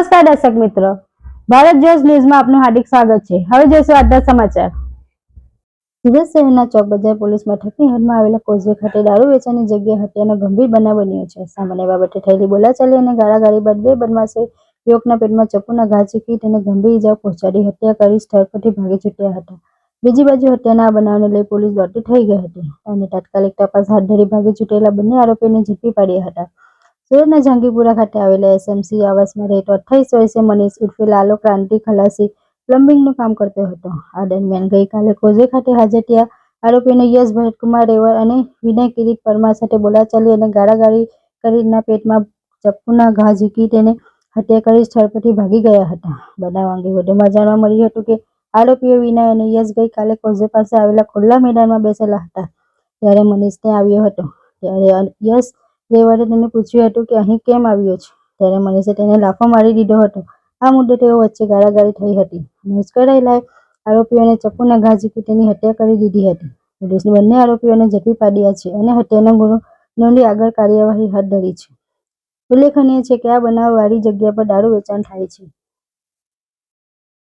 નમસ્કાર દર્શક મિત્રો. ભારત જોશ ન્યૂઝમાં આપનું હાર્દિક સ્વાગત છે. હવે જોઈશું આજના સમાચાર. સુરત શહેરના ચોક બજાર પોલીસ મથકની હદમાં આવેલા કોઝવે ખાતે દારૂ વેચાણની જગ્યાએ હત્યાનો ગંભીર બનાવ બન્યો છે. સામાન્ય બાબતે થયેલી બોલાચાલી અને ગાળાગાળી બાદ બે બદમાશે યુવકના પેટમાં ચપ્પુના ઘા ચીકી તેને ગંભીર ઇજાઓ પહોંચાડી હત્યા કરી સ્થળ પરથી ભાગી છૂટ્યા હતા. બીજી બાજુ હત્યાના બનાવને લઈ પોલીસ દોડતી થઈ ગઈ હતી અને તાત્કાલિક તપાસ હાથ ધરી ભાગી છૂટેલા બંને આરોપીઓને ઝડપી પાડ્યા હતા. સુરતના જાંગીપુરા ખાતે આવેલા એસએમસી આવાસમાં રહેતો અઠ્ઠાવીસ વર્ષે મનીષ ઉર્ફે લાલો ક્રાંતિ ખલાસી પ્લમ્બિંગનું કામ કરતો હતો. આ દરમિયાન ગઈકાલે કોઝે ખાતે હાજર થયા આરોપીને યશ ભરતકુમાર રેવર અને વિનય કિરીટ પરમાર સાથે બોલાચાલી અને ગાળાગાળી કરીના પેટમાં ચપ્પુના ઘા ઝીકી તેને હત્યા કરી સ્થળ પરથી ભાગી ગયા હતા. બનાવ અંગે વધુમાં જાણવા મળ્યું હતું કે આરોપીઓ વિનય અને યશ ગઈકાલે કોઝે પાસે આવેલા ખુલ્લા મેદાનમાં બેસેલા હતા. ત્યારે મનીષ ત્યાં આવ્યો હતો. ત્યારે યશ રેવરે તેને પૂછ્યું હતું કે અહીં કેમ આવ્યો છે? ત્યારે મનીષે તેને લાફો મારી દીધો હતો. આ મુદ્દે તેઓ વચ્ચે ગાળાગાળી થઈ હતી. અને આરોપીઓને ચપ્પુના ઘા ઝીકી તેની હત્યા કરી દીધી હતી. પોલીસે બંને આરોપીઓને ઝડપી પાડ્યા છે અને હત્યાનો ગુનો નોંધી આગળ કાર્યવાહી હાથ ધરી છે. ઉલ્લેખનીય છે કે આ બનાવ વાળી જગ્યા પર દારૂ વેચાણ થાય છે.